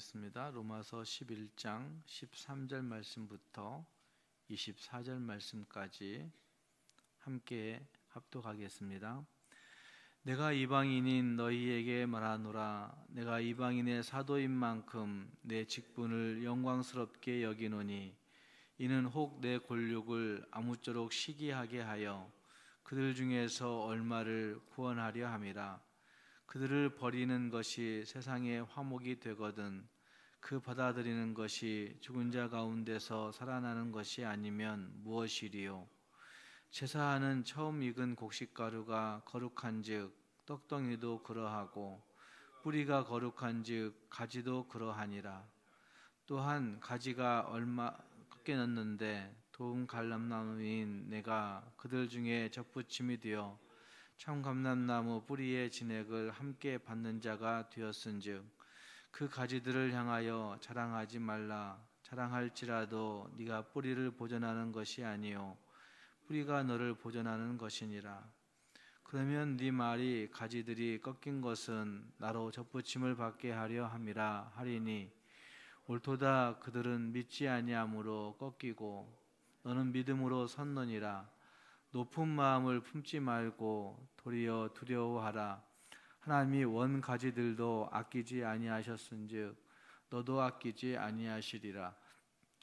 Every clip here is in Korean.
하겠습니다. 로마서 11장 13절 말씀부터 24절 말씀까지 함께 합독하겠습니다. 내가 이방인인 너희에게 말하노라 내가 이방인의 사도인 만큼 내 직분을 영광스럽게 여기노니 이는 혹내 골육을 아무쪼록 시기하게 하여 그들 중에서 얼마를 구원하려 함이라 그들을 버리는 것이 세상의 화목이 되거든 그 받아들이는 것이 죽은 자 가운데서 살아나는 것이 아니면 무엇이리요? 제사하는 처음 익은 곡식가루가 거룩한즉 떡덩이도 그러하고 뿌리가 거룩한즉 가지도 그러하니라. 또한 가지가 얼마 꺾게 넣는데 도움 갈람나무인 내가 그들 중에 접붙임이 되어 참 감람나무 뿌리의 진액을 함께 받는 자가 되었은즉 그 가지들을 향하여 자랑하지 말라. 자랑할지라도 네가 뿌리를 보존하는 것이 아니요 뿌리가 너를 보존하는 것이니라. 그러면 네 말이 가지들이 꺾인 것은 나로 접붙임을 받게 하려 함이라 하리니 옳도다. 그들은 믿지 아니함으로 꺾이고 너는 믿음으로 섰느니라 높은 마음을 품지 말고 도리어 두려워하라. 하나님이 원 가지들도 아끼지 아니하셨은즉 너도 아끼지 아니하시리라.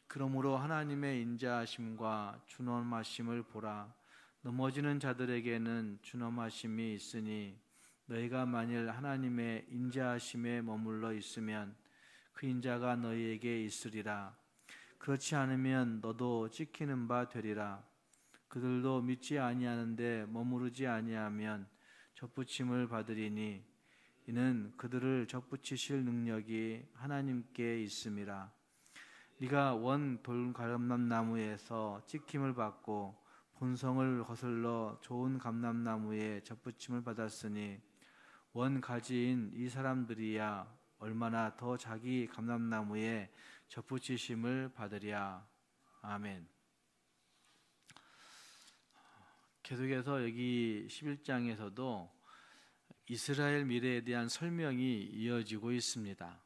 그러므로 하나님의 인자하심과 준엄하심을 보라. 넘어지는 자들에게는 준엄하심이 있으니 너희가 만일 하나님의 인자하심에 머물러 있으면 그 인자가 너희에게 있으리라. 그렇지 않으면 너도 지키는 바 되리라. 그들도 믿지 아니하는데 머무르지 아니하면 접붙임을 받으리니 이는 그들을 접붙이실 능력이 하나님께 있음이라. 네가 원 돌감람 나무에서 찍힘을 받고 본성을 거슬러 좋은 감람나무에 접붙임을 받았으니 원 가지인 이 사람들이야 얼마나 더 자기 감람나무에 접붙이심을 받으랴. 아멘. 계속해서 여기 11장에서도 이스라엘 미래에 대한 설명이 이어지고 있습니다.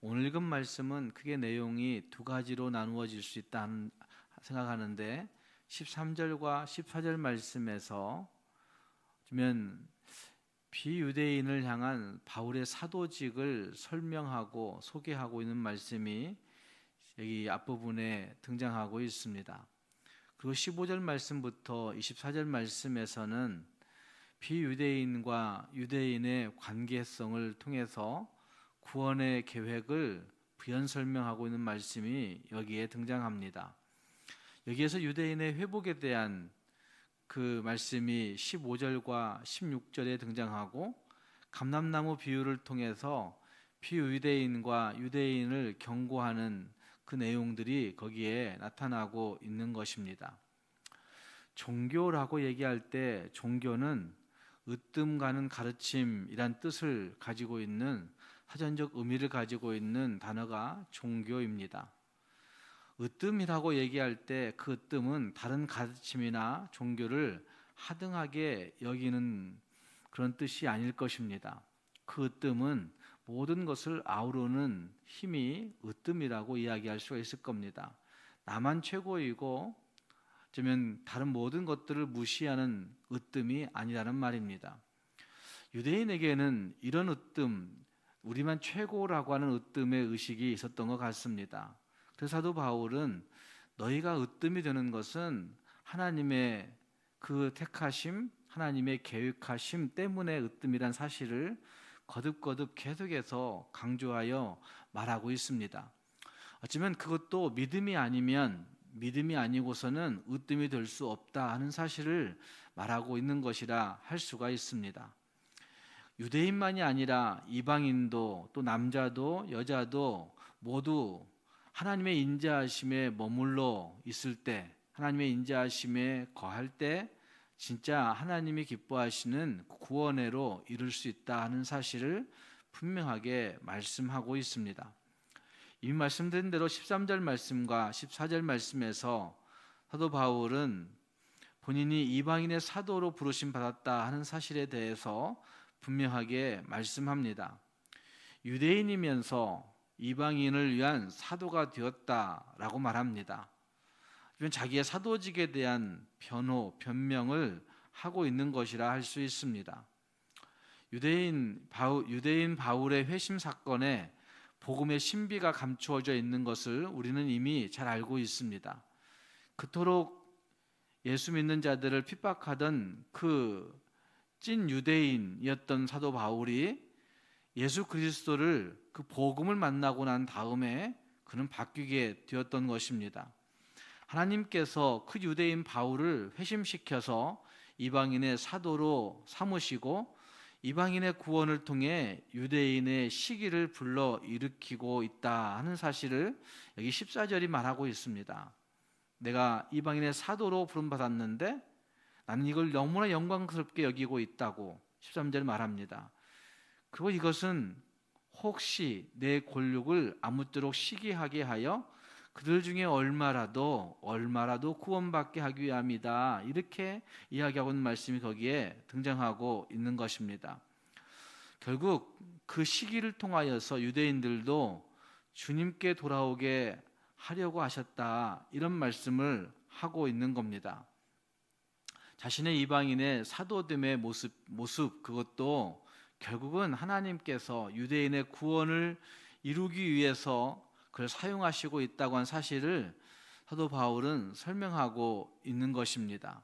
오늘 읽은 말씀은 크게 내용이 두 가지로 나누어질 수 있다 생각하는데 13절과 14절 말씀에서 면 비유대인을 향한 바울의 사도직을 설명하고 소개하고 있는 말씀이 여기 앞부분에 등장하고 있습니다. 그리고 15절 말씀부터 24절 말씀에서는 비유대인과 유대인의 관계성을 통해서 구원의 계획을 부연 설명하고 있는 말씀이 여기에 등장합니다. 여기에서 유대인의 회복에 대한 그 말씀이 15절과 16절에 등장하고 감람나무 비유를 통해서 비유대인과 유대인을 경고하는 그 내용들이 거기에 나타나고 있는 것입니다. 종교라고 얘기할 때 종교는 으뜸 가는 가르침이란 뜻을 가지고 있는 사전적 의미를 가지고 있는 단어가 종교입니다. 으뜸이라고 얘기할 때 그 으뜸은 다른 가르침이나 종교를 하등하게 여기는 그런 뜻이 아닐 것입니다. 그 으뜸은 모든 것을 아우르는 힘이 으뜸이라고 이야기할 수가 있을 겁니다. 나만 최고이고 어쩌면 다른 모든 것들을 무시하는 으뜸이 아니라는 말입니다. 유대인에게는 이런 으뜸, 우리만 최고라고 하는 으뜸의 의식이 있었던 것 같습니다. 그래서 사도 바울은 너희가 으뜸이 되는 것은 하나님의 그 택하심, 하나님의 계획하심 때문에 으뜸이란 사실을 거듭거듭 계속해서 강조하여 말하고 있습니다. 어쩌면 그것도 믿음이 아니면 믿음이 아니고서는 으뜸이 될 수 없다 하는 사실을 말하고 있는 것이라 할 수가 있습니다. 유대인만이 아니라 이방인도 또 남자도 여자도 모두 하나님의 인자하심에 머물러 있을 때 하나님의 인자하심에 거할 때 진짜 하나님이 기뻐하시는 구원회로 이룰 수 있다 하는 사실을 분명하게 말씀하고 있습니다. 이미 말씀드린 대로 13절 말씀과 14절 말씀에서 사도 바울은 본인이 이방인의 사도로 부르심 받았다 하는 사실에 대해서 분명하게 말씀합니다. 유대인이면서 이방인을 위한 사도가 되었다라고 말합니다. 이건 자기의 사도직에 대한 변호, 변명을 하고 있는 것이라 할 수 있습니다. 유대인 바울, 유대인 바울의 회심 사건에 복음의 신비가 감추어져 있는 것을 우리는 이미 잘 알고 있습니다. 그토록 예수 믿는 자들을 핍박하던 그 찐 유대인이었던 사도 바울이 예수 그리스도를 그 복음을 만나고 난 다음에 그는 바뀌게 되었던 것입니다. 하나님께서 그 유대인 바울을 회심시켜서 이방인의 사도로 삼으시고 이방인의 구원을 통해 유대인의 시기를 불러 일으키고 있다 하는 사실을 여기 14절이 말하고 있습니다. 내가 이방인의 사도로 부름받았는데 나는 이걸 너무나 영광스럽게 여기고 있다고 13절 말합니다. 그리고 이것은 혹시 내 권력을 아무쪼록 시기하게 하여 그들 중에 얼마라도 얼마라도 구원받게 하기 위함이다. 이렇게 이야기하고 있는 말씀이 거기에 등장하고 있는 것입니다. 결국 그 시기를 통하여서 유대인들도 주님께 돌아오게 하려고 하셨다. 이런 말씀을 하고 있는 겁니다. 자신의 이방인의 사도됨의 모습 모습 그것도 결국은 하나님께서 유대인의 구원을 이루기 위해서 그걸 사용하시고 있다고 한 사실을 사도 바울은 설명하고 있는 것입니다.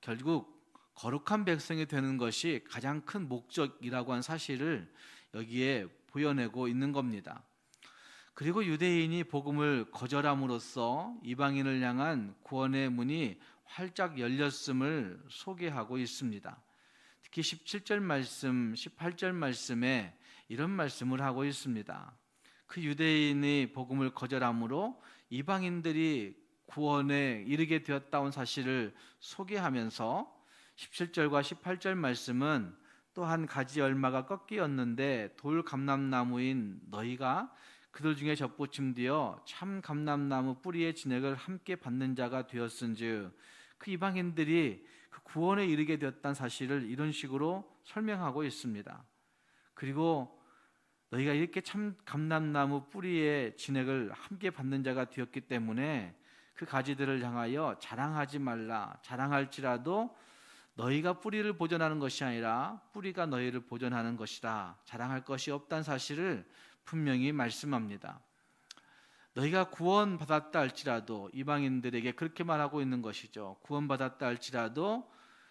결국 거룩한 백성이 되는 것이 가장 큰 목적이라고 한 사실을 여기에 보여내고 있는 겁니다. 그리고 유대인이 복음을 거절함으로써 이방인을 향한 구원의 문이 활짝 열렸음을 소개하고 있습니다. 특히 17절 말씀, 18절 말씀에 이런 말씀을 하고 있습니다. 그 유대인의 복음을 거절함으로 이방인들이 구원에 이르게 되었다온 사실을 소개하면서 17절과 18절 말씀은 또한 가지 열마가 꺾이었는데 돌 감람나무인 너희가 그들 중에 접붙임되어 참 감람나무 뿌리의 진액을 함께 받는 자가 되었은즉 그 이방인들이 그 구원에 이르게 되었다는 사실을 이런 식으로 설명하고 있습니다. 그리고 너희가 이렇게 참 감람나무 뿌리의 진액을 함께 받는 자가 되었기 때문에 그 가지들을 향하여 자랑하지 말라. 자랑할지라도 너희가 뿌리를 보존하는 것이 아니라 뿌리가 너희를 보존하는 것이다. 자랑할 것이 없다는 사실을 분명히 말씀합니다. 너희가 구원받았다 할지라도 이방인들에게 그렇게 말하고 있는 것이죠. 구원받았다 할지라도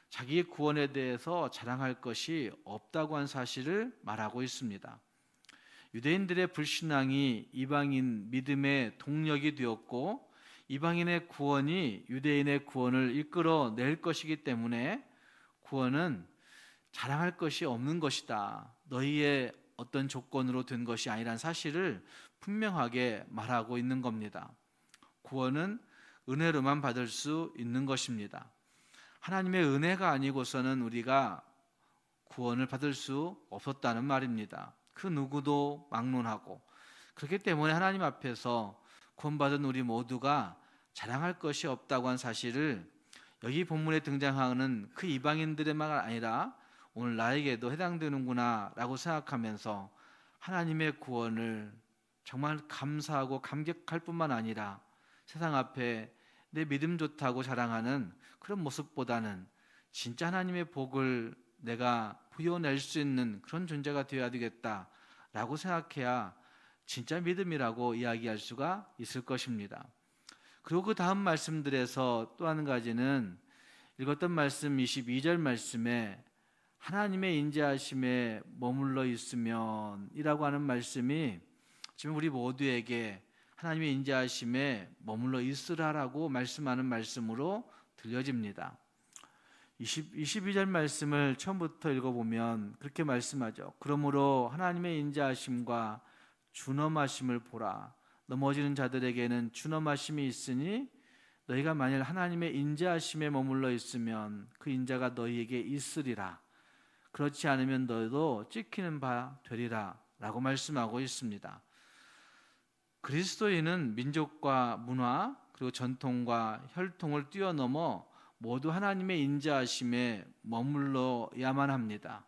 자기의 구원에 대해서 자랑할 것이 없다고 한 사실을 말하고 있습니다. 유대인들의 불신앙이 이방인 믿음의 동력이 되었고 이방인의 구원이 유대인의 구원을 이끌어 낼 것이기 때문에 구원은 자랑할 것이 없는 것이다. 너희의 어떤 조건으로 된 것이 아니란 사실을 분명하게 말하고 있는 겁니다. 구원은 은혜로만 받을 수 있는 것입니다. 하나님의 은혜가 아니고서는 우리가 구원을 받을 수 없었다는 말입니다. 그 누구도 막론하고 그렇기 때문에 하나님 앞에서 구원받은 우리 모두가 자랑할 것이 없다고 한 사실을 여기 본문에 등장하는 그 이방인들의만 아니라 오늘 나에게도 해당되는구나라고 생각하면서 하나님의 구원을 정말 감사하고 감격할 뿐만 아니라 세상 앞에 내 믿음 좋다고 자랑하는 그런 모습보다는 진짜 하나님의 복을 내가 부여낼 수 있는 그런 존재가 되어야 되겠다라고 생각해야 진짜 믿음이라고 이야기할 수가 있을 것입니다. 그리고 그 다음 말씀들에서 또 한 가지는 읽었던 말씀 22절 말씀에 하나님의 인자하심에 머물러 있으면이라고 하는 말씀이 지금 우리 모두에게 하나님의 인자하심에 머물러 있으라라고 말씀하는 말씀으로 들려집니다. 20, 22절 말씀을 처음부터 읽어보면 그렇게 말씀하죠. 그러므로 하나님의 인자하심과 준엄하심을 보라. 넘어지는 자들에게는 준엄하심이 있으니 너희가 만일 하나님의 인자하심에 머물러 있으면 그 인자가 너희에게 있으리라. 그렇지 않으면 너희도 찍히는 바 되리라. 라고 말씀하고 있습니다. 그리스도인은 민족과 문화 그리고 전통과 혈통을 뛰어넘어 모두 하나님의 인자하심에 머물러야만 합니다.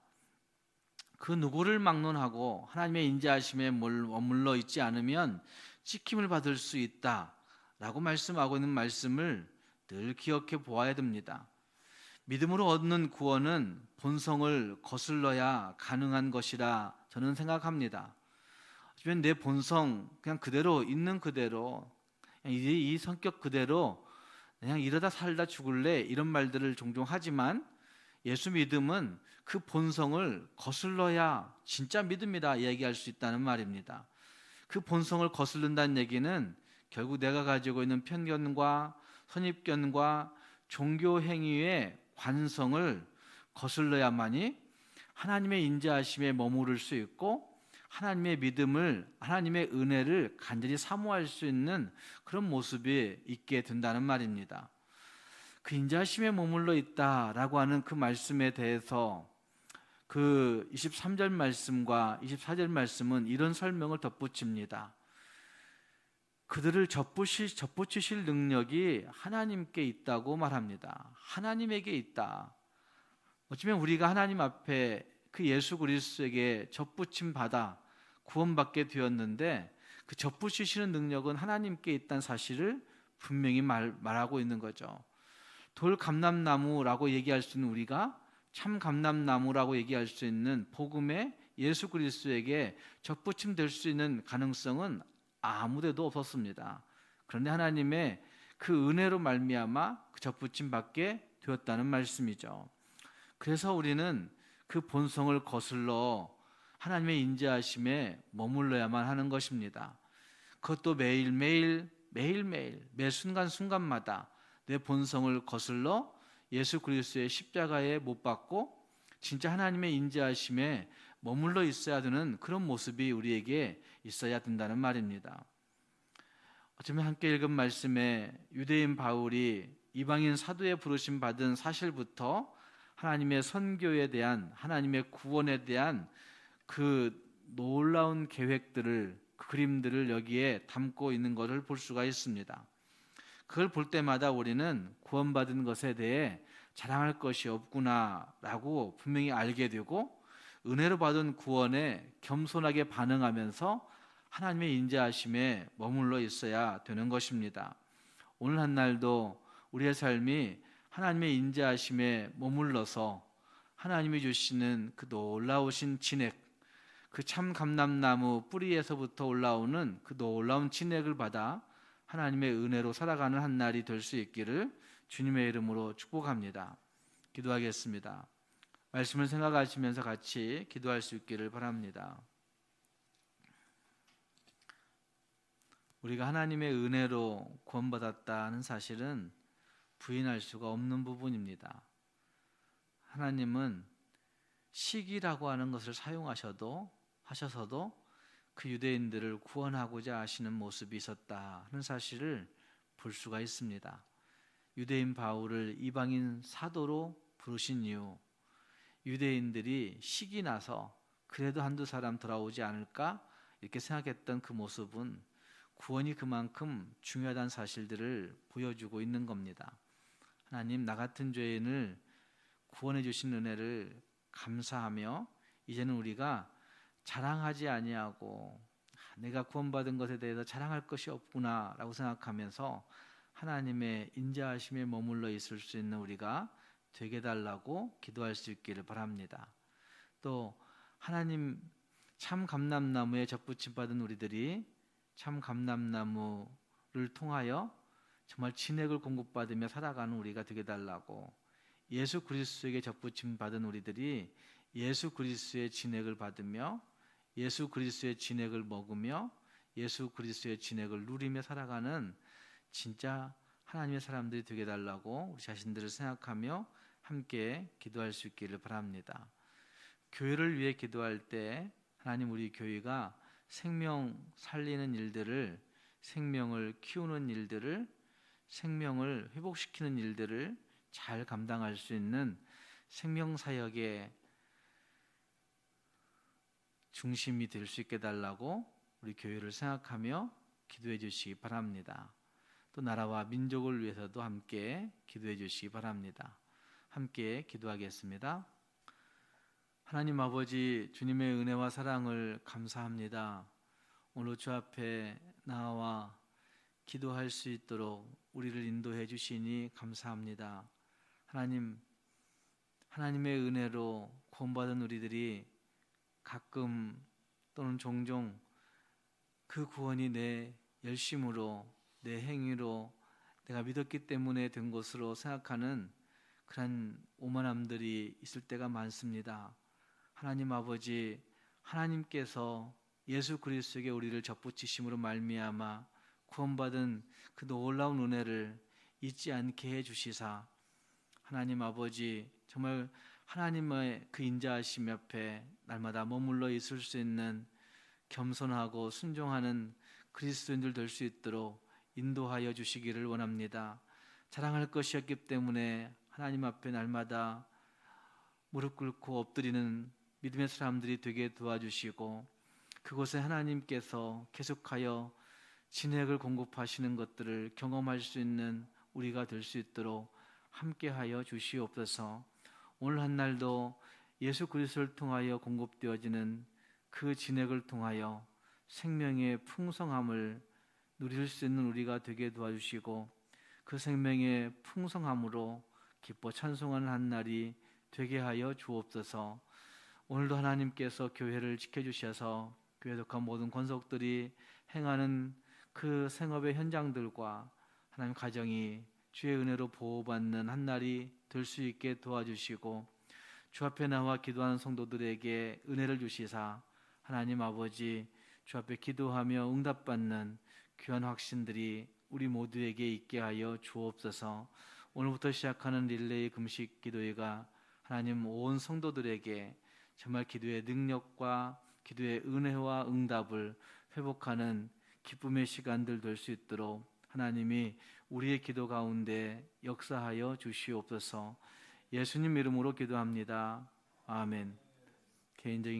그 누구를 막론하고 하나님의 인자하심에 몰- 머물러 있지 않으면 찍힘을 받을 수 있다라고 말씀하고 있는 말씀을 늘 기억해 보아야 됩니다. 믿음으로 얻는 구원은 본성을 거슬러야 가능한 것이라 저는 생각합니다. 주변 내 본성 그냥 그대로 있는 그대로 이 성격 그대로 그냥 이러다 살다 죽을래 이런 말들을 종종 하지만 예수 믿음은 그 본성을 거슬러야 진짜 믿음이다 얘기할 수 있다는 말입니다. 그 본성을 거슬른다는 얘기는 결국 내가 가지고 있는 편견과 선입견과 종교 행위의 관성을 거슬러야만이 하나님의 인자하심에 머무를 수 있고 하나님의 믿음을 하나님의 은혜를 간절히 사모할 수 있는 그런 모습이 있게 된다는 말입니다. 그 인자하심에 머물러 있다라고 하는 그 말씀에 대해서 그 23절 말씀과 24절 말씀은 이런 설명을 덧붙입니다. 그들을 접붙이, 접붙이실 능력이 하나님께 있다고 말합니다. 하나님에게 있다. 어쩌면 우리가 하나님 앞에 그 예수 그리스도에게 접붙임 받아 구원받게 되었는데 그 접붙이시는 능력은 하나님께 있다는 사실을 분명히 말, 말하고 있는 거죠. 돌 감람나무라고 얘기할 수 있는 우리가 참 감람나무라고 얘기할 수 있는 복음의 예수 그리스도에게 접붙임 될 수 있는 가능성은 아무데도 없었습니다. 그런데 하나님의 그 은혜로 말미암아 그 접붙임 받게 되었다는 말씀이죠. 그래서 우리는 그 본성을 거슬러 하나님의 인자하심에 머물러야만 하는 것입니다. 그것도 매일매일 매일매일 매 순간 순간마다 내 본성을 거슬러 예수 그리스도의 십자가에 못 박고 진짜 하나님의 인자하심에 머물러 있어야 되는 그런 모습이 우리에게 있어야 된다는 말입니다. 어쩌면 함께 읽은 말씀에 유대인 바울이 이방인 사도의 부르심 받은 사실부터 하나님의 선교에 대한 하나님의 구원에 대한 그 놀라운 계획들을 그 그림들을 여기에 담고 있는 것을 볼 수가 있습니다. 그걸 볼 때마다 우리는 구원받은 것에 대해 자랑할 것이 없구나라고 분명히 알게 되고 은혜로 받은 구원에 겸손하게 반응하면서 하나님의 인자하심에 머물러 있어야 되는 것입니다. 오늘 한 날도 우리의 삶이 하나님의 인자하심에 머물러서 하나님이 주시는 그 놀라우신 진액, 그 참 감람나무 뿌리에서부터 올라오는 그 놀라운 진액을 받아 하나님의 은혜로 살아가는 한 날이 될 수 있기를 주님의 이름으로 축복합니다. 기도하겠습니다. 말씀을 생각하시면서 같이 기도할 수 있기를 바랍니다. 우리가 하나님의 은혜로 구원받았다는 사실은 부인할 수가 없는 부분입니다. 하나님은 시기라고 하는 것을 사용하셔도 하셔서도 그 유대인들을 구원하고자 하시는 모습이 있었다 하는 사실을 볼 수가 있습니다. 유대인 바울을 이방인 사도로 부르신 이유 유대인들이 시기 나서 그래도 한두 사람 돌아오지 않을까 이렇게 생각했던 그 모습은 구원이 그만큼 중요하다는 사실들을 보여주고 있는 겁니다. 하나님 나 같은 죄인을 구원해 주신 은혜를 감사하며 이제는 우리가 자랑하지 아니하고 내가 구원받은 것에 대해서 자랑할 것이 없구나라고 생각하면서 하나님의 인자하심에 머물러 있을 수 있는 우리가 되게 달라고 기도할 수 있기를 바랍니다. 또 하나님 참 감람나무에 접붙임 받은 우리들이 참 감람나무를 통하여 정말 진액을 공급받으며 살아가는 우리가 되게 달라고 예수 그리스도에게 접붙임 받은 우리들이 예수 그리스도의 진액을 받으며 예수 그리스도의 진액을 먹으며 예수 그리스도의 진액을 누리며 살아가는 진짜 하나님의 사람들이 되게 달라고 우리 자신들을 생각하며 함께 기도할 수 있기를 바랍니다. 교회를 위해 기도할 때 하나님 우리 교회가 생명 살리는 일들을 생명을 키우는 일들을 생명을 회복시키는 일들을 잘 감당할 수 있는 생명 사역의 중심이 될 수 있게 달라고 우리 교회를 생각하며 기도해 주시기 바랍니다. 또 나라와 민족을 위해서도 함께 기도해 주시기 바랍니다. 함께 기도하겠습니다. 하나님 아버지 주님의 은혜와 사랑을 감사합니다. 오늘 주 앞에 나와 기도할 수 있도록 우리를 인도해 주시니 감사합니다. 하나님 하나님의 은혜로 구원받은 우리들이 가끔 또는 종종 그 구원이 내 열심으로 내 행위로 내가 믿었기 때문에 된 것으로 생각하는 그런 오만함들이 있을 때가 많습니다. 하나님 아버지 하나님께서 예수 그리스도에게 우리를 접붙이심으로 말미암아 구원받은 그 놀라운 은혜를 잊지 않게 해 주시사 하나님 아버지 정말 하나님의 그 인자하심 옆에 날마다 머물러 있을 수 있는 겸손하고 순종하는 그리스도인들 될 수 있도록 인도하여 주시기를 원합니다. 자랑할 것이었기 때문에 하나님 앞에 날마다 무릎 꿇고 엎드리는 믿음의 사람들이 되게 도와주시고 그곳에 하나님께서 계속하여 진액을 공급하시는 것들을 경험할 수 있는 우리가 될 수 있도록 함께하여 주시옵소서. 오늘 한 날도 예수 그리스도를 통하여 공급되어지는 그 진액을 통하여 생명의 풍성함을 누릴 수 있는 우리가 되게 도와주시고 그 생명의 풍성함으로 기뻐 찬송하는 한 날이 되게 하여 주옵소서. 오늘도 하나님께서 교회를 지켜주셔서 교회 독한 모든 권속들이 행하는 그 생업의 현장들과 하나님 가정이 주의 은혜로 보호받는 한 날이 될수 있게 도와주시고 주 앞에 나와 기도하는 성도들에게 은혜를 주시사 하나님 아버지 주 앞에 기도하며 응답받는 귀한 확신들이 우리 모두에게 있게 하여 주옵소서. 오늘부터 시작하는 릴레이 금식 기도회가 하나님 온 성도들에게 정말 기도의 능력과 기도의 은혜와 응답을 회복하는 기쁨의 시간들 될 수 있도록 하나님이 우리의 기도 가운데 역사하여 주시옵소서. 예수님 이름으로 기도합니다. 아멘. 개인적인